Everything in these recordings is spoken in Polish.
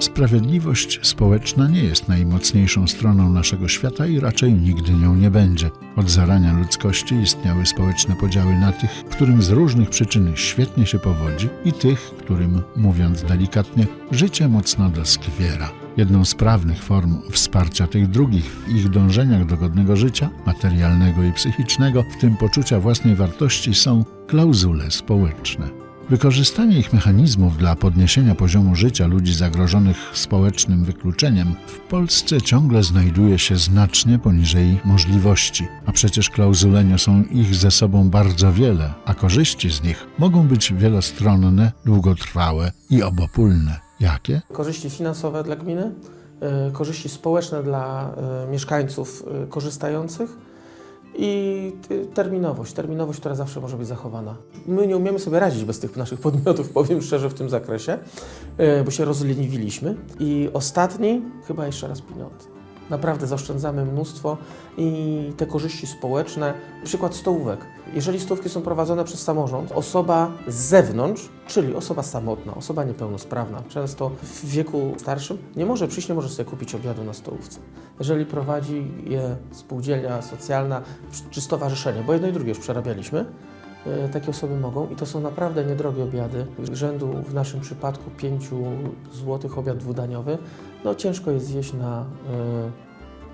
Sprawiedliwość społeczna nie jest najmocniejszą stroną naszego świata i raczej nigdy nią nie będzie. Od zarania ludzkości istniały społeczne podziały na tych, którym z różnych przyczyn świetnie się powodzi i tych, którym, mówiąc delikatnie, życie mocno doskwiera. Jedną z prawnych form wsparcia tych drugich w ich dążeniach do godnego życia, materialnego i psychicznego, w tym poczucia własnej wartości, są klauzule społeczne. Wykorzystanie ich mechanizmów dla podniesienia poziomu życia ludzi zagrożonych społecznym wykluczeniem w Polsce ciągle znajduje się znacznie poniżej możliwości, a przecież klauzule niosą ich ze sobą bardzo wiele, a korzyści z nich mogą być wielostronne, długotrwałe i obopólne. Jakie? Korzyści finansowe dla gminy, y, korzyści społeczne dla y, mieszkańców y, korzystających i terminowość, terminowość, która zawsze może być zachowana. My nie umiemy sobie radzić bez tych naszych podmiotów, powiem szczerze, w tym zakresie, y, bo się rozleniwiliśmy. I ostatni, chyba jeszcze raz pieniądze. Naprawdę zaoszczędzamy mnóstwo i te korzyści społeczne, przykład stołówek. Jeżeli stołówki są prowadzone przez samorząd, osoba z zewnątrz, czyli osoba samotna, osoba niepełnosprawna, często w wieku starszym, nie może przyjść, nie może sobie kupić obiadu na stołówce. Jeżeli prowadzi je spółdzielnia socjalna czy stowarzyszenie, bo jedno i drugie już przerabialiśmy, takie osoby mogą i to są naprawdę niedrogie obiady, rzędu w naszym przypadku 5 zł obiad dwudaniowy. No ciężko jest zjeść na e,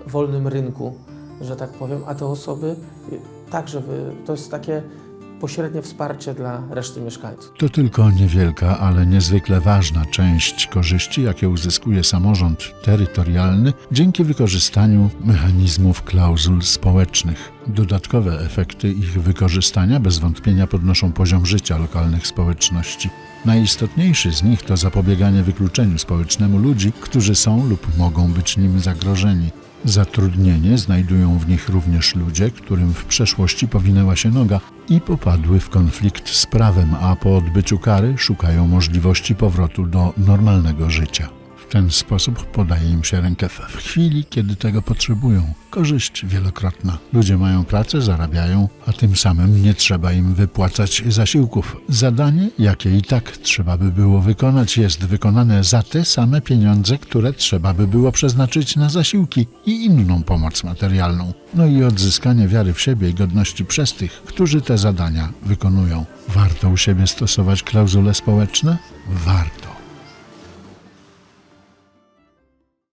wolnym rynku, że tak powiem, a te osoby e, także to jest takie pośrednie wsparcie dla reszty mieszkańców. To tylko niewielka, ale niezwykle ważna część korzyści, jakie uzyskuje samorząd terytorialny dzięki wykorzystaniu mechanizmów klauzul społecznych. Dodatkowe efekty ich wykorzystania bez wątpienia podnoszą poziom życia lokalnych społeczności. Najistotniejszy z nich to zapobieganie wykluczeniu społecznemu ludzi, którzy są lub mogą być nim zagrożeni. Zatrudnienie znajdują w nich również ludzie, którym w przeszłości powinęła się noga i popadły w konflikt z prawem, a po odbyciu kary szukają możliwości powrotu do normalnego życia. W ten sposób podaje im się rękę w chwili, kiedy tego potrzebują. Korzyść wielokrotna. Ludzie mają pracę, zarabiają, a tym samym nie trzeba im wypłacać zasiłków. Zadanie, jakie i tak trzeba by było wykonać, jest wykonane za te same pieniądze, które trzeba by było przeznaczyć na zasiłki i inną pomoc materialną. No i odzyskanie wiary w siebie i godności przez tych, którzy te zadania wykonują. Warto u siebie stosować klauzule społeczne? Warto.